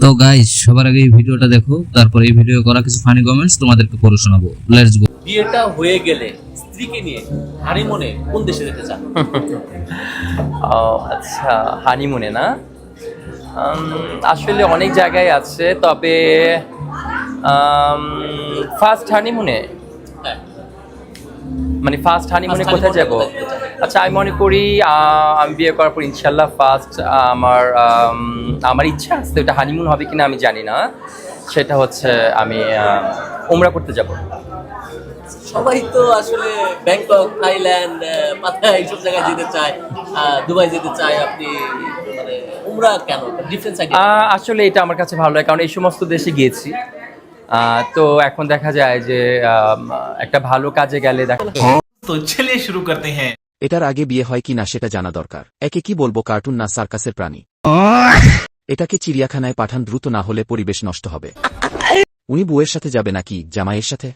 তো গাইস সবার আগে এই ভিডিওটা দেখো তারপর এই ভিডিও করা কিছু ফানি কমেন্টস তোমাদেরকে পড়ে শোনাবো। লেটস গো বিয়েটা হয়ে গেলে স্ত্রীকে নিয়ে হানিমুনে কোন দেশে যেতে চান? ও আচ্ছা হানিমুনে না? উম, আসলে অনেক জায়গায় আছে তবে ফার্স্ট হানিমুনে হ্যাঁ। মানে ফার্স্ট হানিমুনে কোথায় যাব? আচ্ছা আমি মনে করি আমি বিয়ে করার পর ইনশাল্লাহ ফার্স্ট আমার আমার ইচ্ছা আছে ওটা হানিমুন হবে কিনা আমি জানি না। সেটা হচ্ছে আমি উমরা করতে যাব। সবাই তো আসলে ব্যাংকক থাইল্যান্ড পাতা এইসব জায়গায় যেতে চায় দুবাই যেতে চায় আপনি মানে আসলে এটা আমার কাছে ভালো লাগে কারণ এই সমস্ত দেশে গিয়েছি। তো এখন দেখা যায় যে একটা ভালো কাজে গেলে দেখা তো ছেলে শুরু করতে হ্যাঁ। এটার আগে বিয়ে হয় কি না সেটা জানা দরকার। একে কি বলব কার্টুন না সার্কাসের প্রাণী? এটাকে চিড়িয়াখানায় পাঠান দ্রুত না হলে পরিবেশ নষ্ট হবে। উনি বউয়ের সাথে যাবে নাকি জামাইয়ের সাথে?